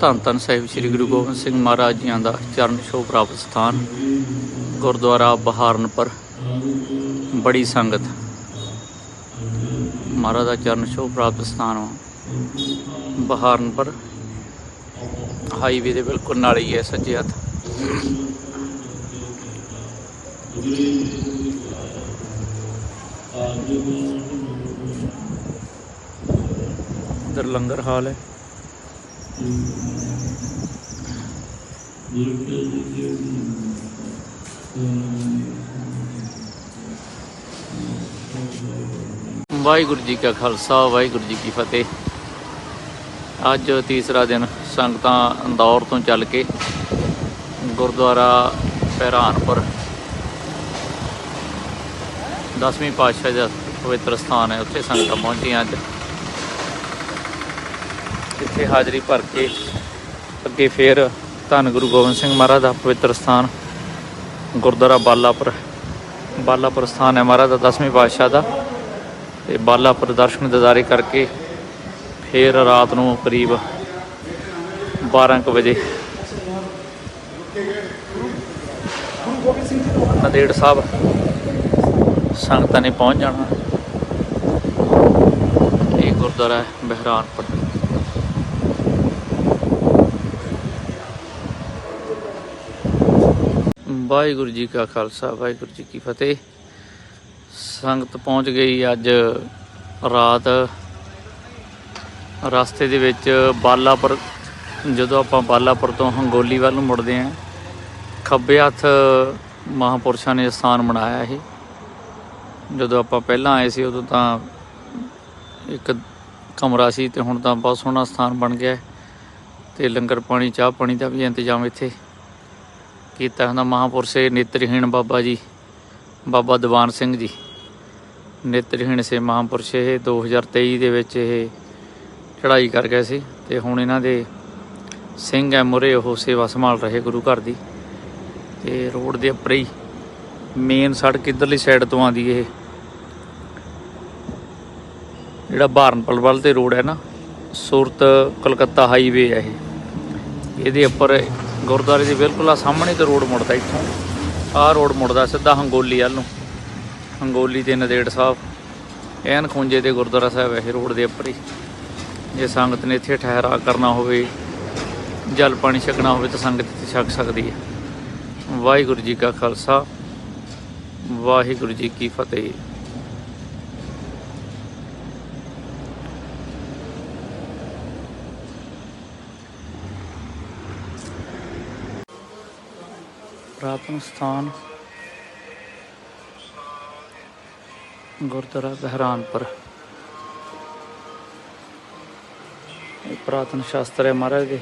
ਧੰਨ ਧੰਨ ਸਾਹਿਬ ਸ੍ਰੀ ਗੁਰੂ ਗੋਬਿੰਦ ਸਿੰਘ ਮਹਾਰਾਜ ਜੀਆਂ ਦਾ ਚਰਨ ਛੋਹ ਪ੍ਰਾਪਤ ਸਥਾਨ, ਗੁਰਦੁਆਰਾ ਬਹਾਰਨਪੁਰ। ਬੜੀ ਸੰਗਤ। ਮਹਾਰਾਜ ਦਾ ਚਰਨ ਛੋਹ ਪ੍ਰਾਪਤ ਸਥਾਨ ਵਾ। ਬਹਾਰਨਪੁਰ। ਹਾਈਵੇ ਦੇ ਬਿਲਕੁਲ ਨਾਲ ਹੀ ਹੈ ਸੱਜੇ ਹੱਥ। ਇਧਰ ਲੰਗਰ ਹਾਲ ਹੈ। ਵਾਹਿਗੁਰੂ ਜੀ ਕਾ ਖਾਲਸਾ, ਵਾਹਿਗੁਰੂ ਜੀ ਕੀ ਫਤਿਹ। ਅੱਜ ਤੀਸਰਾ ਦਿਨ ਸੰਗਤਾਂ ਇੰਦੌਰ ਤੋਂ ਚੱਲ ਕੇ ਗੁਰਦੁਆਰਾ ਪਹਿਰਾਨਪੁਰ ਦਸਵੀਂ ਪਾਤਸ਼ਾਹ ਦਾ ਪਵਿੱਤਰ ਸਥਾਨ ਹੈ। ਉੱਥੇ ਸੰਗਤਾਂ ਪਹੁੰਚੀਆਂ ਅੱਜ। ਇੱਥੇ ਹਾਜ਼ਰੀ ਭਰ ਕੇ ਅੱਗੇ ਫੇਰ ਧੰਨ ਗੁਰੂ ਗੋਬਿੰਦ ਸਿੰਘ ਮਹਾਰਾਜ ਦਾ ਪਵਿੱਤਰ ਸਥਾਨ ਗੁਰਦੁਆਰਾ ਬਾਲਾਪੁਰ ਬਾਲਾਪੁਰ ਸਥਾਨ ਹੈ ਮਹਾਰਾਜ ਦਾ ਦਸਵੀਂ ਪਾਤਸ਼ਾਹ ਦਾ ਤੇ ਬਾਲਾਪੁਰ ਦਰਸ਼ਨ ਦਿਦਾਰੇ ਕਰਕੇ ਫੇਰ ਰਾਤ ਨੂੰ ਕਰੀਬ 12 ਕੁ ਵਜੇ ਨਦੇੜ ਸਾਹਿਬ ਸੰਗਤਾਂ ਨੇ ਪਹੁੰਚ ਜਾਣਾ। ਇਹ ਗੁਰਦੁਆਰਾ ਬਹਿਰਾਨਪੁਰ। ਵਾਹਿਗੁਰੂ ਜੀ ਕਾ ਖਾਲਸਾ, ਵਾਹਿਗੁਰੂ ਜੀ ਕੀ ਫਤਿਹ। ਸੰਗਤ ਪਹੁੰਚ ਗਈ ਅੱਜ ਰਾਤ। ਰਸਤੇ ਦੇ ਵਿੱਚ ਬਾਲਾਪੁਰ, ਜਦੋਂ ਆਪਾਂ ਬਾਲਾਪੁਰ ਤੋਂ ਹੰਗੋਲੀ ਵੱਲ ਨੂੰ ਮੁੜਦੇ ਆਂ ਖੱਬੇ ਹੱਥ ਮਹਾਪੁਰਸ਼ਾਂ ਨੇ ਸਥਾਨ ਬਣਾਇਆ ਇਹ। ਜਦੋਂ ਆਪਾਂ ਪਹਿਲਾਂ ਆਏ ਸੀ, ਉਦੋਂ ਤਾਂ ਇੱਕ ਕਮਰਾ ਸੀ ਤੇ ਹੁਣ ਤਾਂ ਬਹੁਤ ਸੋਹਣਾ ਸਥਾਨ ਬਣ ਗਿਆ ਹੈ। ਤੇ ਲੰਗਰ ਪਾਣੀ, ਚਾਹ ਪਾਣੀ ਦਾ ਵੀ ਇੰਤਜ਼ਾਮ ਇੱਥੇ ਕੀਤਾ ਹੁੰਦਾ ਮਹਾਪੁਰਸ਼ੇ ਨੇਤਰਹੀਣ ਬਾਬਾ ਜੀ, ਬਾਬਾ ਦੀਵਾਨ ਸਿੰਘ ਜੀ। ਨੇਤਰਹੀਣ ਸੇ ਮਹਾਪੁਰਸ਼ ਇਹ 2023 ਦੇ ਵਿੱਚ ਇਹ ਚੜ੍ਹਾਈ ਕਰ ਗਏ ਸੀ ਤੇ ਹੁਣ ਇਹਨਾਂ ਦੇ ਸਿੰਘ ਐ ਮੁਰੇ ਉਹ ਸੇਵਾ ਸੰਭਾਲ ਰਹੇ ਗੁਰੂ ਘਰ ਦੀ। ਤੇ ਰੋਡ ਦੇ ਉੱਪਰ ਹੀ ਮੇਨ ਸੜਕ ਇਧਰਲੀ ਸਾਈਡ ਤੋਂ ਆਂਦੀ ਇਹ। ਜਿਹੜਾ ਬਹਾਰਨਪੁਰ ਵੱਲ ਤੇ ਰੋਡ ਹੈ ਨਾ, ਸੂਰਤ ਕਲਕੱਤਾ ਹਾਈਵੇ ਹੈ ਇਹ। ਇਹਦੇ ਉੱਪਰ ਗੁਰਦੁਆਰੇ ਦੇ ਬਿਲਕੁਲ ਆ ਸਾਹਮਣੇ ਤੇ ਰੋਡ ਮੁੜਦਾ ਇੱਥੋਂ। ਆਹ ਰੋਡ ਮੁੜਦਾ ਸਿੱਧਾ ਹੰਗੋਲੀ ਵੱਲ ਨੂੰ। ਹੰਗੋਲੀ ਤੇ ਨਦੇੜ ਸਾਹਿਬ। ਐਨ ਖੁੰਝੇ ਤੇ ਗੁਰਦੁਆਰਾ ਸਾਹਿਬ ਇਹ ਰੋਡ ਦੇ ਉੱਪਰ ਹੀ। ਜੇ ਸੰਗਤ ਨੇ ਇੱਥੇ ਠਹਿਰਾ ਕਰਨਾ ਹੋਵੇ, ਜਲ ਪਾਣੀ ਛਕਣਾ ਹੋਵੇ ਤਾਂ ਸੰਗਤ ਇੱਥੇ ਛਕ ਸਕਦੀ ਹੈ। ਵਾਹਿਗੁਰੂ ਜੀ ਕਾ ਖਾਲਸਾ, ਵਾਹਿਗੁਰੂ ਜੀ ਕੀ ਫਤਿਹ। ਪੁਰਾਤਨ ਸਥਾਨ ਗੁਰਦੁਆਰਾ ਬਹਿਰਾਨਪੁਰ ਇਹ ਪੁਰਾਤਨ ਸ਼ਾਸਤਰ ਹੈ ਮਹਾਰਾਜ ਦੇ।